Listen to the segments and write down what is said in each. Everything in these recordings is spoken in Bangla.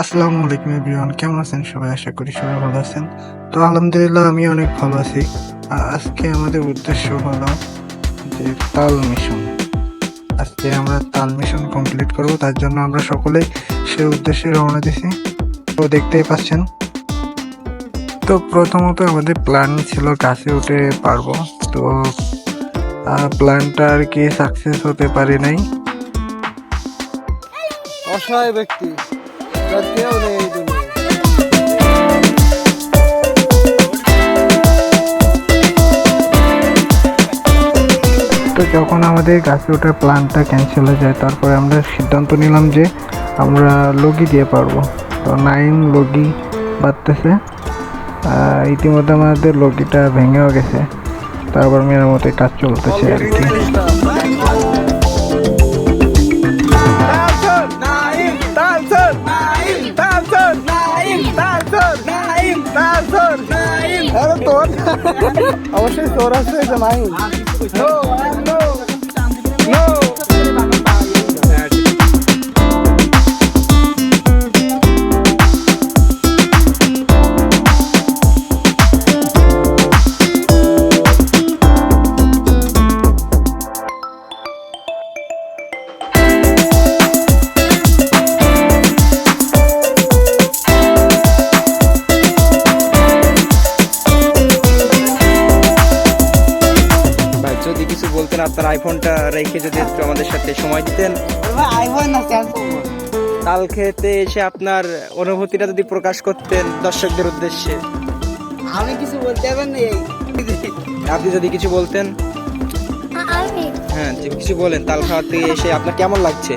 আসসালামু আলাইকুম এভরিওয়ান, কেমন আছেন সবাই? আশা করি সবাই ভালো আছেন। তো আলহামদুলিল্লাহ, আমি অনেক ভালো আছি। আজকে আমাদের উদ্দেশ্য হলো যে তাল মিশন। আজকে আমরা তাল মিশন কমপ্লিট করব, তার জন্য আমরা সকলেই সে উদ্দেশ্যে রওনা দিছি। তো দেখতেই পাচ্ছেন। তো প্রথমত আমাদের প্ল্যান ছিল গাছে উঠে পারব। তো প্ল্যানটা আর কি সাকসেস হতে পারি নাই। অসহায় ব্যক্তি। তো যখন আমাদের গাছে ওঠার প্ল্যানটা ক্যান্সেল হয়ে যায়, তারপরে আমরা সিদ্ধান্ত নিলাম যে আমরা লগি দিয়ে পারব। তো নাইন লগি বাড়তেছে। ইতিমধ্যে আমাদের লগিটা ভেঙেও গেছে। তারপর মেরামতের কাজ চলতেছে আর কি। অবশ্যই তোর আছে যে নাই ভাই কিছু আপনার আইফোনটা রেখে যদি একটু আমাদের সাথে সময় দিতেন। তাল খেতে এসে আপনার অনুভূতিটা যদি প্রকাশ করতেন দর্শকদের উদ্দেশ্যে। আমি কিছু বলতে আপনি যদি কিছু বলতেন। হ্যাঁ যে কিছু বলেন তাল খাওয়ার থেকে এসে আপনার কেমন লাগছে?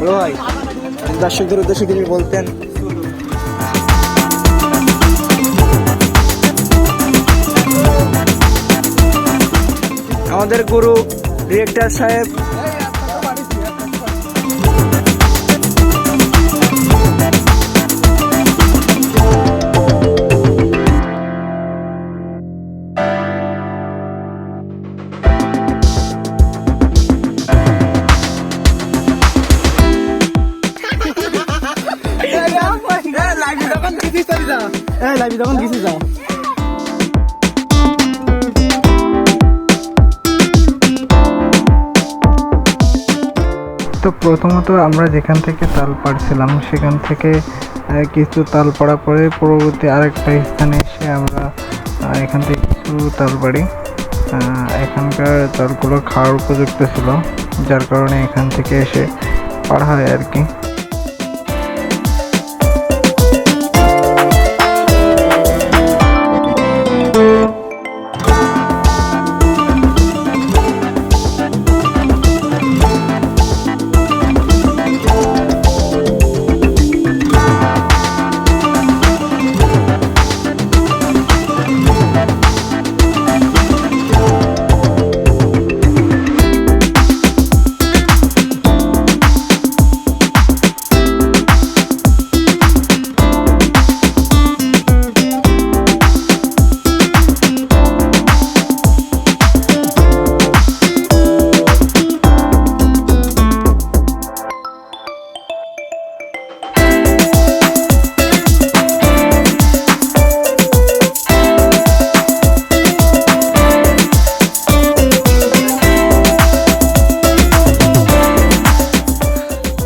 ভাই দর্শকদের উদ্দেশ্যে কিছু বলতেন। আমাদের গুরু ডিরেক্টর সাহেব। এই লাইভি তখন দিছি যাও তো প্রথমত আমরা যেখান থেকে তাল পাড়ছিলাম, সেখান থেকে কিছু তাল পাড়া পরে পরবর্তী আরেকটা স্থানে এসে আমরা এখান থেকে কিছু তাল পাড়ি। এখানকার তালগুলো খাওয়ার উপযুক্ত ছিল, যার কারণে এখান থেকে এসে পাড়া হয় আর কি।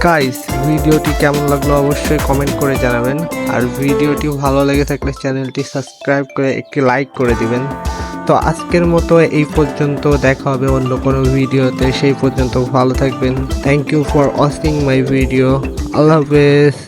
গাইস ভিডিওটি কেমন লাগল অবশ্যই কমেন্ট করে জানাবেন। আর ভিডিওটি ভালো লেগে থাকলে চ্যানেলটি সাবস্ক্রাইব করে একটি লাইক করে দিবেন। তো আজকের মতো এই পর্যন্ত দেখা হবে অন্য কোনো ভিডিওতে। সেই পর্যন্ত ভালো থাকবেন। Thank you for watching my video আল্লাহ হাফেজ।